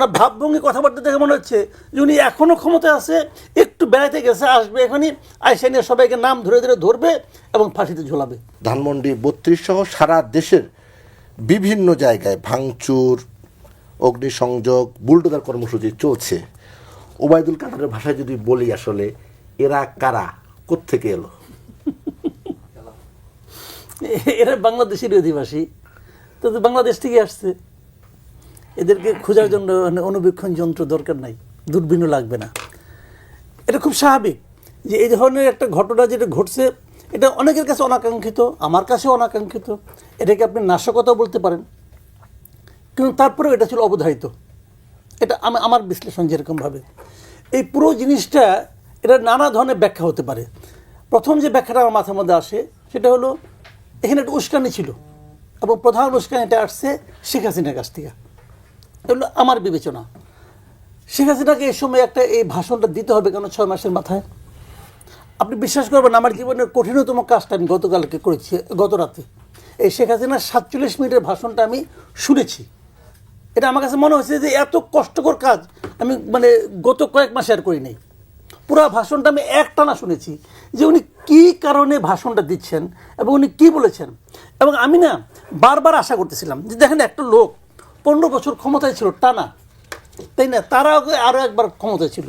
ওনার ভাবভঙ্গি কথাবার্তা দেখে মনে হচ্ছে যে উনি এখনও ক্ষমতায় আছে একটু বেড়াইতে গেছে আসবে এখনই আইসা নিয়ে সবাইকে নাম ধরে ধরে ধরবে এবং ফাঁসিতে ঝোলাবে। ধানমন্ডি বত্রিশ সহ সারা দেশের বিভিন্ন জায়গায় ভাঙচুর অগ্নিসংযোগ বুলডোজার কর্মসূচি চলছে। ওবায়দুল কাদারের ভাষায় যদি বলি আসলে এরা কারা? কোত্থেকে এলো? এরা বাংলাদেশের অধিবাসী। তো বাংলাদেশ থেকে আসছে। এদেরকে খোঁজার জন্য মানে অনুবীক্ষণ যন্ত্র দরকার নাই, দূরবীনও লাগবে না। এটা খুব স্বাভাবিক যে এই ধরনের একটা ঘটনা যেটা ঘটছে, এটা অনেকের কাছে অনাকাঙ্ক্ষিত, আমার কাছে অনাকাঙ্ক্ষিত, এটাকে আপনি নাশকতা বলতে পারেন। কিন্তু তারপরেও এটা ছিল অবধারিত। এটা আমি, আমার বিশ্লেষণ যেরকমভাবে। এই পুরো জিনিসটা, এটা নানা ধরনের ব্যাখ্যা হতে পারে। প্রথম যে ব্যাখ্যাটা আমার মাথার মধ্যে আসে, সেটা হলো, এখানে একটা উস্কানি ছিল। এবং প্রধান উস্কানিটা আসছে শেখ হাসিনার কাছ থেকে। এগুলো আমার বিবেচনা। শেখ হাসিনাকে এই সময় একটা এই ভাষণটা দিতে হবে কেন ছয় মাসের মাথায়? আপনি বিশ্বাস করবেন, আমার জীবনের কঠিনতম কাজটা আমি গতকালকে করেছি গত রাতে এই শেখ হাসিনার সাতচল্লিশ মিনিটের ভাষণটা আমি শুনেছি। এটা আমার কাছে মনে হয়েছে যে এত কষ্টকর কাজ আমি মানে গত কয়েক মাসে আর করি নাই পুরো ভাষণটা আমি একটানা শুনেছি যে উনি কী কারণে ভাষণটা দিচ্ছেন এবং উনি কী বলেছেন। এবং আমি না বারবার আশা করতেছিলাম যে দেখেন একটা লোক পনেরো বছর ক্ষমতায় ছিল, টানা। তাই না? তারা আরও একবার ক্ষমতায় ছিল।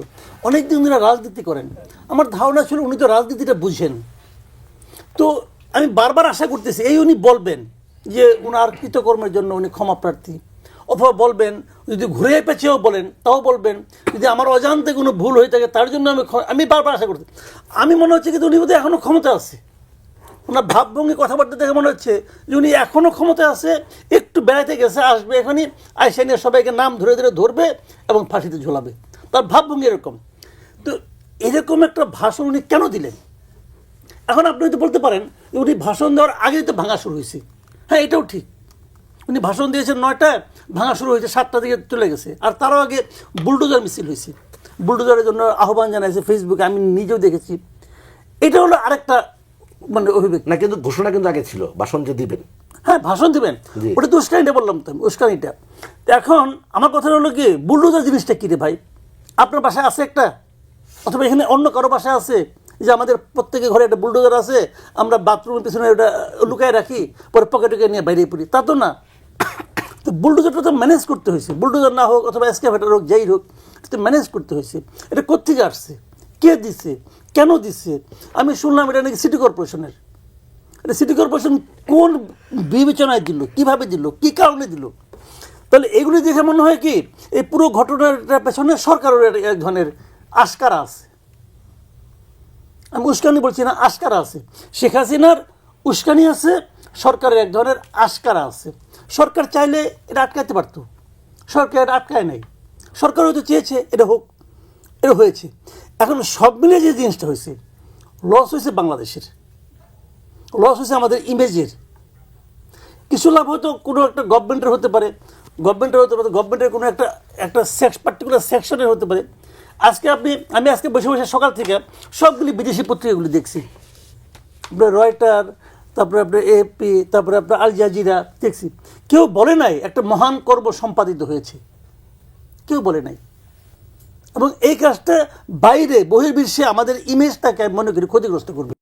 অনেক দিন ধরে রাজনীতি করেন। আমার ধারণা ছিল উনি তো রাজনীতিটা বুঝেন। তো আমি বারবার আশা করতেছি, এই উনি বলবেন যে ওনার কৃতকর্মের জন্য উনি ক্ষমা প্রার্থী। অথবা বলবেন, যদি ঘুরে পেঁচেও বলেন, তাও বলবেন, যদি আমার অজান্তে কোনো ভুল হয়ে থাকে, তার জন্য আমি আমি বারবার আশা করতে আমি মনে হচ্ছে কিন্তু উনি বোধহয় এখনও ক্ষমতা আছে। ওনার ভাবভঙ্গি কথাবার্তা দেখে মনে হচ্ছে যে উনি এখনও ক্ষমতায় আছে, একটু বেড়াইতে গেছে, আসবে এখনই, আইসা নিয়ে সবাইকে নাম ধরে ধরে ধরবে এবং ফাঁসিতে ঝোলাবে। তার ভাবভঙ্গি এরকম। তো এরকম একটা ভাষণ উনি কেন দিলেন? এখন আপনি হয়তো বলতে পারেন যে উনি ভাষণ দেওয়ার আগেই তো ভাঙা শুরু হয়েছে। হ্যাঁ এটাও ঠিক। উনি ভাষণ দিয়েছেন নয়টায়, ভাঙা শুরু হয়েছে সাতটা দিকে চলে গেছে। আর তারও আগে বুলডোজার মিছিল হয়েছে। বুলডোজারের জন্য আহ্বান জানাইছে ফেসবুকে আমি নিজেও দেখেছি। এটা হলো আরেকটা মানে অভিব্যক্তি। না কিন্তু ঘোষণা কিন্তু আগে ছিল ভাষণ যে দিবেন। হ্যাঁ ভাষণ দিবেন। ওটা তো উস্কানিটা বললাম তো উস্কানিটা। এখন আমার কথা হলো কি বুলডোজার জিনিসটা কী রে ভাই? আপনার বাসায় আছে একটা? অথবা এখানে অন্য কারও বাসায় আছে? যে আমাদের প্রত্যেকের ঘরে একটা বুলডোজার আছে আমরা বাথরুমের পিছনে ওটা লুকায় রাখি পরে পকেটে নিয়ে বাইরে পড়ি। তা তো না। তো বুলডোজারটা তো ম্যানেজ করতে হয়েছে। বুলডোজার না হোক অথবা এসকেভেটার হোক যাই হোক এটা ম্যানেজ করতে হয়েছে। এটা কোথেকে আসছে? কে দিছে? কেন দিচ্ছে? আমি শুনলাম এটা নাকি সিটি কর্পোরেশনের এটা সিটি কর্পোরেশন কোন বিবেচনায় দিল? কীভাবে দিল? কি কারণে দিল? তাহলে এগুলি দেখে মনে হয় কি, এই পুরো ঘটনাটার পেছনে সরকারের এক- ধরনের আস্কারা আছে। আমি উস্কানি বলছি না আস্কারা আছে। শেখ হাসিনার উস্কানি আছে, সরকারের এক ধরনের আস্কারা আছে। সরকার চাইলে এটা আটকাতে পারতো। সরকার আটকায় নাই। সরকার হয়তো চেয়েছে, এটা হোক, এটা হয়েছে। এখন সব মিলে যে জিনিসটা হয়েছে লস হয়েছে বাংলাদেশের। লস হয়েছে আমাদের ইমেজের কিছু লাভ হয়তো কোনো একটা গভর্নমেন্টের হতে পারে গভর্নমেন্টের হতে পারে গভর্নমেন্টের কোনো একটা একটা সেক্স পার্টিকুলার সেকশনের হতে পারে। আজকে আপনি, আমি আজকে বসে বসে সকাল থেকে সবগুলি বিদেশি পত্রিকাগুলি দেখছি। আপনার রয়টার তারপরে আপনার এপি তারপরে আপনার আল জাজিরা দেখছি। কেউ বলে নাই একটা মহান কর্ম সম্পাদিত হয়েছে। কেউ বলে নাই। এবং এই কাজটা বাইরে বহির্বিশ্বে আমাদের ইমেজটাকে মনে করি ক্ষতিগ্রস্ত করবে।